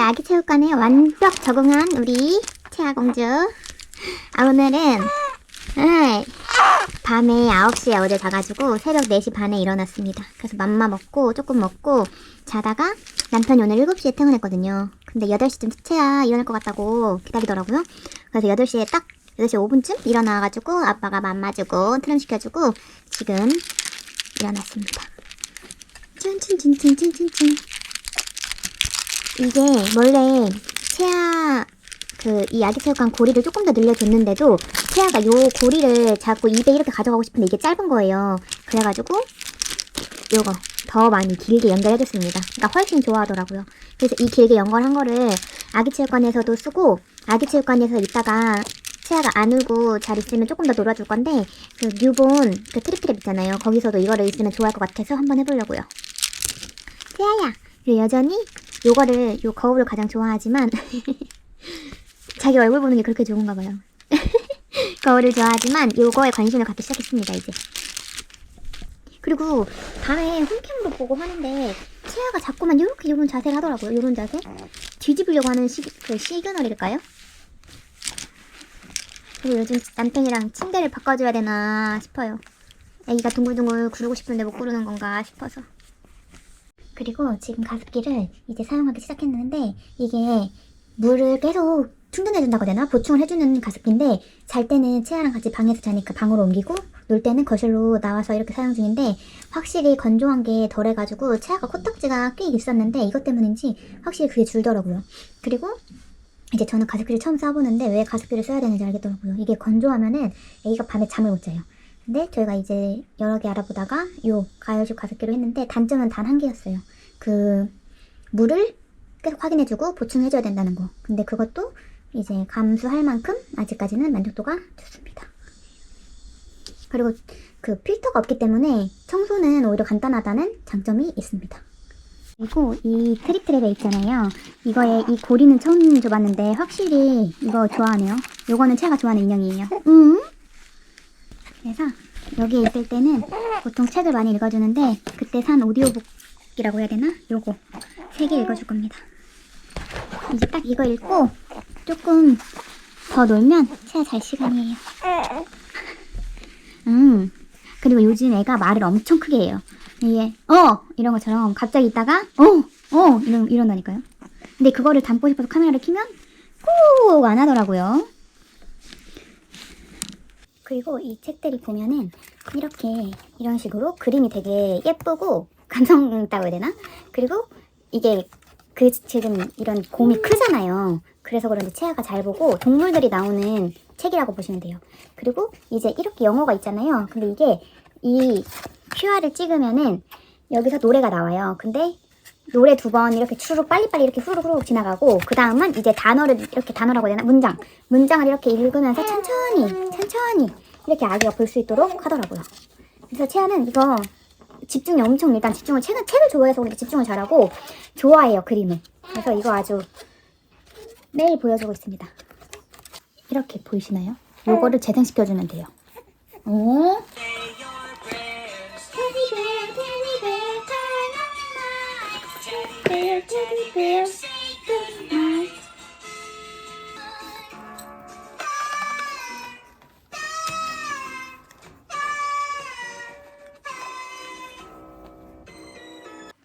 아기 체육관에 완벽 적응한 우리 채아 공주. 아 오늘은 네, 밤에 9시에 어제 자가지고 새벽 4시 반에 일어났습니다. 그래서 맘마 먹고 조금 먹고 자다가 남편이 오늘 7시에 퇴근했거든요. 근데 8시쯤 채아 일어날 것 같다고 기다리더라고요. 그래서 8시에 딱 8시 5분쯤 일어나가지고 아빠가 맘마 주고 트림 시켜주고 지금 일어났습니다. 짠짠짠짠짠짠 이게 원래 채아 그 이 아기 체육관 고리를 조금 더 늘려줬는데도 채아가 요 고리를 자꾸 입에 이렇게 가져가고 싶은데 이게 짧은 거예요. 그래가지고 요거 더 많이 길게 연결해줬습니다. 그러니까 훨씬 좋아하더라고요. 그래서 이 길게 연결한 거를 아기 체육관에서도 쓰고 아기 체육관에서 있다가 채아가 안 울고 잘 있으면 조금 더 놀아줄 건데 그 뉴본 그 트립트립 있잖아요. 거기서도 이거를 있으면 좋아할 것 같아서 한번 해보려고요. 채아야, 요 여전히 요거를 요 거울을 가장 좋아하지만 자기 얼굴 보는 게 그렇게 좋은가 봐요. 거울을 좋아하지만 요거에 관심을 갖기 시작했습니다 이제. 그리고 밤에 홈캠으로 보고 하는데 채아가 자꾸만 요렇게 요런 자세를 하더라고요. 요런 자세. 뒤집으려고 하는 시, 그 시그널일까요? 그리고 요즘 남편이랑 침대를 바꿔줘야 되나 싶어요. 애기가 둥글둥글 구르고 싶은데 못 구르는 건가 싶어서. 그리고 지금 가습기를 이제 사용하기 시작했는데 이게 물을 계속 충전해준다고 되나? 보충을 해주는 가습기인데 잘 때는 채아랑 같이 방에서 자니까 방으로 옮기고 놀 때는 거실로 나와서 이렇게 사용 중인데 확실히 건조한 게 덜해가지고 채아가 코딱지가 꽤 있었는데 이것 때문인지 확실히 그게 줄더라고요. 그리고 이제 저는 가습기를 처음 써보는데 왜 가습기를 써야 되는지 알겠더라고요. 이게 건조하면은 애기가 밤에 잠을 못 자요. 근데 저희가 이제 여러 개 알아보다가 요 가열식 가습기로 했는데 단점은 단 한 개였어요. 그 물을 계속 확인해주고 보충해줘야 된다는 거. 근데 그것도 이제 감수할 만큼 아직까지는 만족도가 좋습니다. 그리고 그 필터가 없기 때문에 청소는 오히려 간단하다는 장점이 있습니다. 그리고 이 트리트랩에 있잖아요. 이거에 이 고리는 처음 줘봤는데 확실히 이거 좋아하네요. 요거는 제가 좋아하는 인형이에요. 음? 그래서 여기 있을 때는 보통 책을 많이 읽어주는데 그때 산 오디오북이라고 해야 되나? 요거 세 개 읽어줄 겁니다. 이제 딱 이거 읽고 조금 더 놀면 채아 잘 시간이에요. 음. 그리고 요즘 애가 말을 엄청 크게 해요. 이게 어 이런 것처럼 갑자기 있다가 어어 이런 이런다니까요. 근데 그거를 담고 싶어서 카메라를 켜면 꾹 안 하더라고요. 그리고 이 책들이 보면은 이렇게 이런 식으로 그림이 되게 예쁘고 감성 있다고 해야 되나? 그리고 이게 그 지금 이런 곰이 크잖아요. 그래서 그런지 채아가 잘 보고 동물들이 나오는 책이라고 보시면 돼요. 그리고 이제 이렇게 영어가 있잖아요. 근데 이게 이 QR을 찍으면은 여기서 노래가 나와요. 근데 노래 두 번 이렇게 추룩 빨리빨리 이렇게 후루룩 지나가고 그 다음은 이제 단어를 이렇게 단어라고 해야 되나 문장 문장을 이렇게 읽으면서 천천히 천천히 이렇게 아기가 볼 수 있도록 하더라고요. 그래서 채아는 이거 집중이 엄청 일단 집중을 책은 책을 좋아해서 그런지 집중을 잘하고 좋아해요 그림을. 그래서 이거 아주 매일 보여주고 있습니다. 이렇게 보이시나요? 요거를 재생시켜주면 돼요. 오.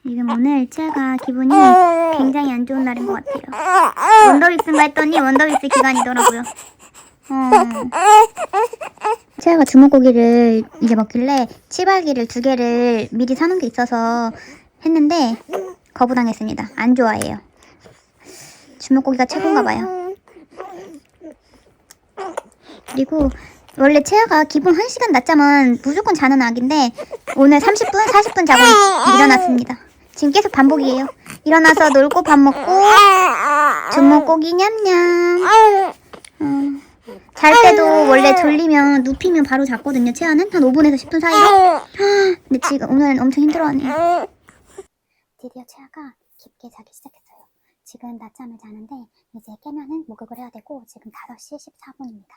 지금 오늘 제가 기분이 굉장히 안 좋은 날인 것 같아요. 원더위스인가 했더니 원더위스 기간이더라고요. 어. 채아가 주먹고기를 이제 먹길래 치발기를 두 개를 미리 사놓은 게 있어서 했는데 거부당했습니다. 안 좋아해요. 주먹고기가 최고인가 봐요. 그리고 원래 채아가 기본 1시간 낮잠은 무조건 자는 아기인데 오늘 30분, 40분 자고 일- 일어났습니다. 지금 계속 반복이에요. 일어나서 놀고 밥 먹고 주먹고기 냠냠. 어, 잘 때도 원래 졸리면 눕히면 바로 잤거든요. 채아는 한 5분에서 10분 사이로. 근데 지금 오늘은 엄청 힘들어하네요. 드디어 채아가 깊게 자기 시작했어요. 지금 낮잠을 자는데 이제 깨면은 목욕을 해야 되고 지금 5시 14분입니다.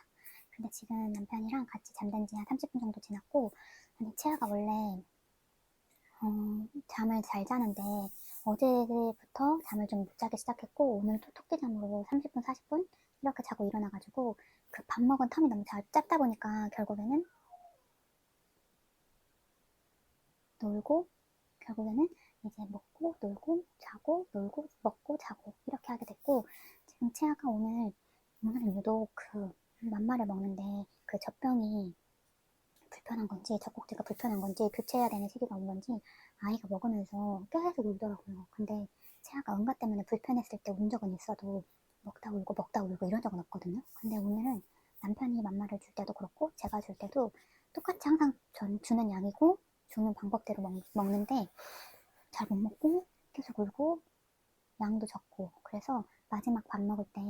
근데 지금 남편이랑 같이 잠든 지 한 30분 정도 지났고 근데 채아가 원래 어, 잠을 잘 자는데 어제부터 잠을 좀 못 자기 시작했고 오늘도 토끼잠으로 30분, 40분 이렇게 자고 일어나가지고 그 밥 먹은 텀이 너무 잘 짧다 보니까 결국에는 놀고 결국에는 이제 먹고 놀고 자고 놀고 먹고 자고 이렇게 하게 됐고 지금 채아가 오늘 오늘은 유독 그 만마를 먹는데 그 젖병이 불편한 건지 젖꼭지가 불편한 건지 교체해야 되는 시기가 온 건지 아이가 먹으면서 계속 울더라고요. 근데 채아가 응가 때문에 불편했을 때 운 적은 있어도 먹다 울고 먹다 울고 이런 적은 없거든요. 근데 오늘은 남편이 맘마를 줄 때도 그렇고 제가 줄 때도 똑같이 항상 전 주는 양이고 주는 방법대로 먹, 먹는데 잘 못 먹고 계속 울고 양도 적고 그래서 마지막 밥 먹을 때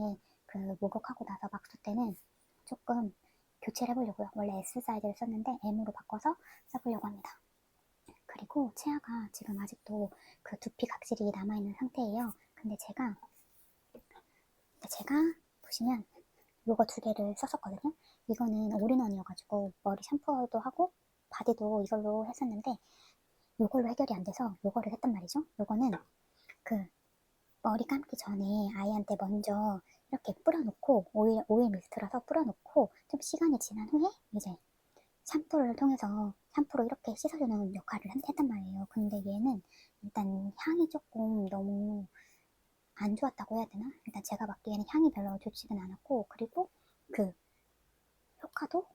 그 목욕하고 나서 막수 때는 조금 교체를 해보려고요. 원래 S 사이즈를 썼는데 M으로 바꿔서 써보려고 합니다. 그리고 치아가 지금 아직도 그 두피 각질이 남아있는 상태예요. 근데 제가 제가 보시면 요거 두 개를 썼었거든요. 이거는 올인원이어가지고 머리 샴푸도 하고 바디도 이걸로 했었는데 요걸로 해결이 안 돼서 요거를 했단 말이죠. 요거는 그 머리 감기 전에 아이한테 먼저 이렇게 뿌려놓고 오일 오일 미스트라서 뿌려놓고 좀 시간이 지난 후에 이제 샴푸를 통해서 샴푸로 이렇게 씻어주는 역할을 한- 했단 말이에요. 근데 얘는 일단 향이 조금 너무 안 좋았다고 해야 되나? 일단 제가 맡기에는 향이 별로 좋지는 않았고 그리고 그 효과도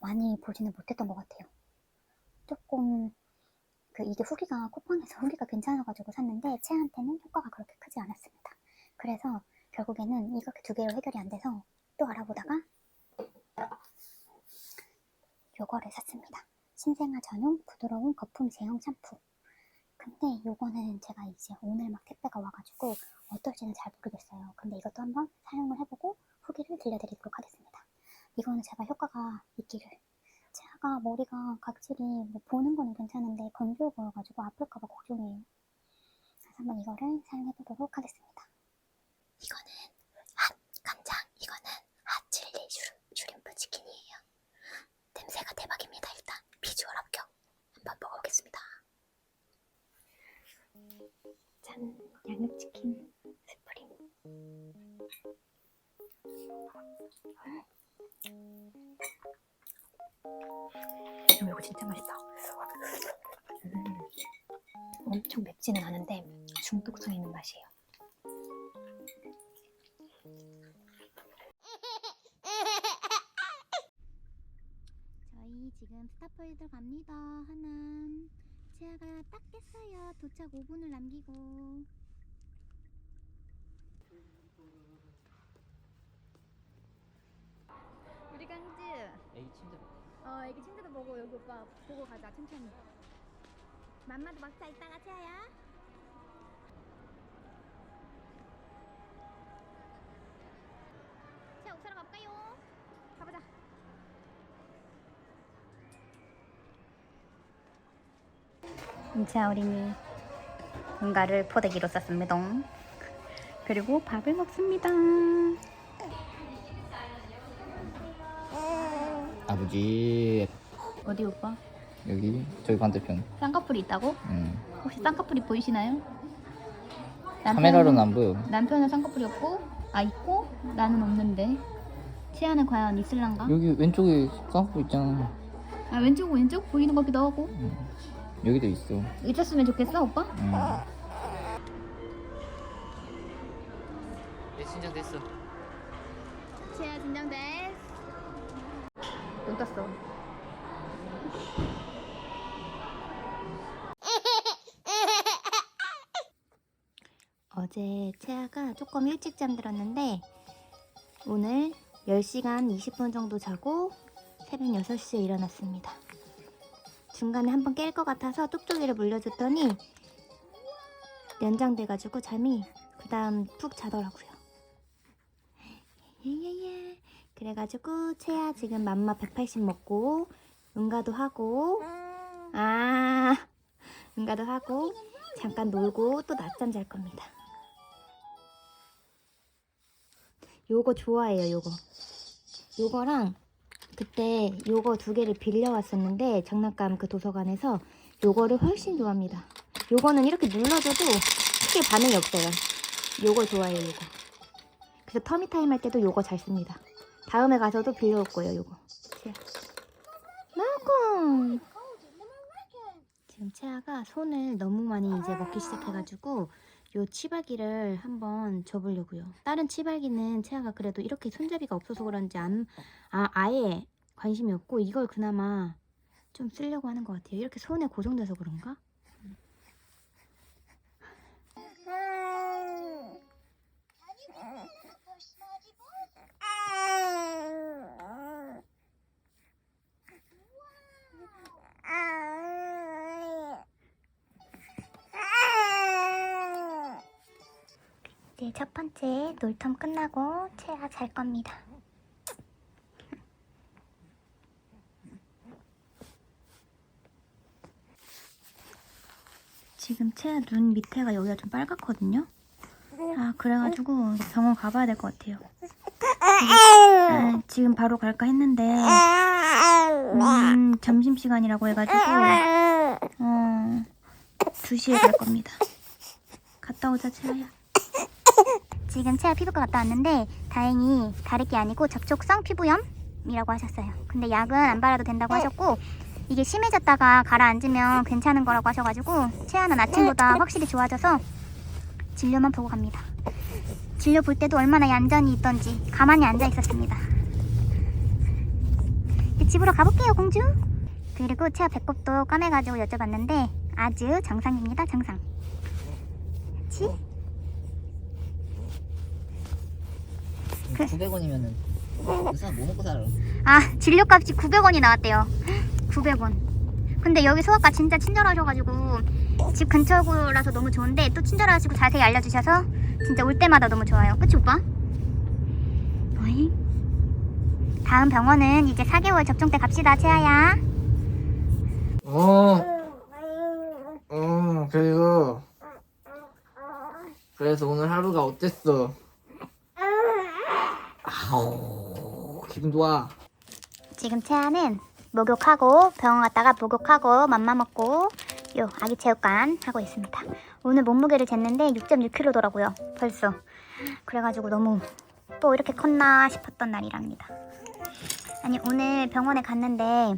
많이 보지는 못했던 것 같아요. 조금 그 이게 후기가 쿠팡에서 후기가 괜찮아가지고 샀는데 채한테는 효과가 그렇게 크지 않았습니다. 그래서 결국에는 이렇게 두 개로 해결이 안 돼서 또 알아보다가 요거를 샀습니다. 신생아 전용 부드러운 거품 제형 샴푸. 근데 요거는 제가 이제 오늘 막 택배가 와가지고 어떨지는 잘 모르겠어요. 근데 이것도 한번 사용을 해보고 후기를 들려드리도록 하겠습니다. 이거는 제가 효과가 머리가 각질이 뭐 보는 거는 괜찮은데 건조해 보여가지고 아플까봐 걱정이에요. 그래서 한번 이거를 사용해보도록 하겠습니다. 이거는 핫 간장, 이거는 핫 칠리 슈, 슈림프 치킨이에요. 냄새가 대박입니다. 일단 비주얼 합격. 한번 먹어보겠습니다. 짠, 양념치킨 스프링. 음, 이거 진짜 맛있다. 음, 엄청 맵지는 않은데 중독성 있는 맛이에요. 저희 지금 스타폴드 갑니다. 하남. 치아가 딱 깼어요. 도착 5분을 남기고. 우리 강즈. 애기 침대. 어, 애기 침대도 보고 여기 오빠 보고 가자. 천천히. 맘마도 막자 이따가 치아야. 치아 옥사로 가볼까요? 가보자. 인치아 어린이 뭔가를 포대기로 썼습니다. 그리고 밥을 먹습니다. 아버지 어디 오빠? 여기 저기 반대편. 쌍꺼풀이 있다고? 음. 혹시 쌍꺼풀이 보이시나요? 남편은- 카메라로는 안 보여. 남편은 쌍꺼풀이 없고 아 있고 나는 없는데 치아는 과연 있을란가? 여기 왼쪽에 쌍꺼풀 있잖아. 아 왼쪽 왼쪽 보이는 것 같기도 하고 음. 여기도 있어. 있었으면 좋겠어 오빠? 음. 네, 신청됐어. 치아 진정됐 눈 떴어 어제 채아가 조금 일찍 잠들었는데 오늘 10시간 20분 정도 자고 새벽 6시에 일어났습니다. 중간에 한번 깰 것 같아서 뚝뚝이를 물려줬더니 연장돼가지고 잠이 그 다음 푹 자더라고요. 예예예. 그래가지고 채아 지금 맘마 180 먹고 응가도 하고 아 응가도 하고 잠깐 놀고 또 낮잠 잘 겁니다. 요거 좋아해요 요거 요거랑 그때 요거 두 개를 빌려왔었는데 장난감 그 도서관에서 요거를 훨씬 좋아합니다 요거는 이렇게 눌러줘도 크게 반응이 없어요. 요거 좋아해요, 요거. 그래서 터미타임 할 때도 요거 잘 씁니다. 다음에 가서도 빌려올 거예요, 요거. 마고! 지금 채아가 손을 너무 많이 이제 먹기 시작해가지고 요 치발기를 한번 줘보려고요. 다른 치발기는 채아가 그래도 이렇게 손잡이가 없어서 그런지 안, 아, 아예 관심이 없고 이걸 그나마 좀 쓰려고 하는 것 같아요. 이렇게 손에 고정돼서 그런가? 이제 첫 번째 놀텀 끝나고 채아 잘 겁니다. 지금 채아 눈 밑에가 여기가 좀 빨갛거든요. 아 그래가지고 병원 가봐야 될 것 같아요. 아, 지금 바로 갈까 했는데 음, 점심 시간이라고 해가지고 어 2시에 갈 겁니다. 갔다 오자 채아야. 지금 채아 피부과 갔다 왔는데 다행히 다를 게 아니고 접촉성 피부염이라고 하셨어요. 근데 약은 안 발라도 된다고 하셨고 이게 심해졌다가 가라앉으면 괜찮은 거라고 하셔가지고 채아는 아침보다 확실히 좋아져서 진료만 보고 갑니다. 진료 볼 때도 얼마나 얌전히 있던지 가만히 앉아 있었습니다. 이제 집으로 가볼게요, 공주. 그리고 채아 배꼽도 까매가지고 여쭤봤는데 아주 정상입니다, 정상. 치? 그- 900원이면은 의사 뭐 먹고 살아? 아 진료값이 900원이 나왔대요 900원 근데 여기 소아과 진짜 친절하셔가지고 집 근처라서 너무 좋은데 또 친절하시고 자세히 알려주셔서 진짜 올 때마다 너무 좋아요 그치 오빠? 어이? 다음 병원은 이제 4개월 접종 때 갑시다 채아야 어. 어, 그리고 그래서 오늘 하루가 어땠어? 아우, 기분 좋아. 지금 채아는 목욕하고 병원 갔다가 목욕하고 맘마 먹고 요 아기 체육관 하고 있습니다. 오늘 몸무게를 쟀는데 6.6kg더라고요. 벌써. 그래가지고 너무 또 이렇게 컸나 싶었던 날이랍니다. 아니 오늘 병원에 갔는데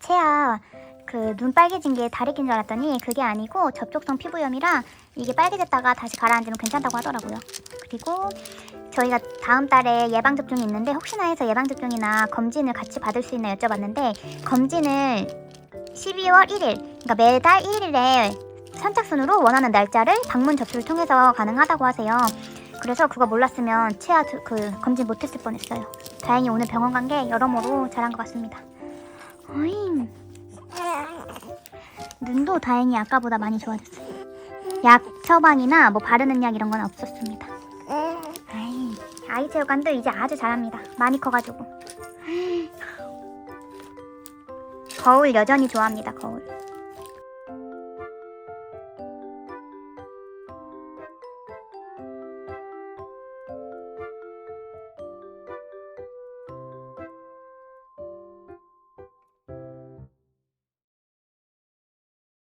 채아 그 눈 빨개진 게 다리 낀 줄 알았더니 그게 아니고 접촉성 피부염이라 이게 빨개졌다가 다시 가라앉으면 괜찮다고 하더라고요. 그리고 저희가 다음 달에 예방 접종이 있는데 혹시나 해서 예방 접종이나 검진을 같이 받을 수 있나 여쭤봤는데 검진을 12월 1일, 그러니까 매달 1일에 선착순으로 원하는 날짜를 방문 접수를 통해서 가능하다고 하세요. 그래서 그거 몰랐으면 치아 저- 그 검진 못했을 뻔했어요. 다행히 오늘 병원 간 게 여러모로 잘한 것 같습니다. 어잉. 눈도 다행히 아까보다 많이 좋아졌어요. 약 처방이나 뭐 바르는 약 이런 건 없었습니다. 아이, 아이 체육관도 이제 아주 잘합니다. 많이 커가지고. 거울 여전히 좋아합니다. 거울.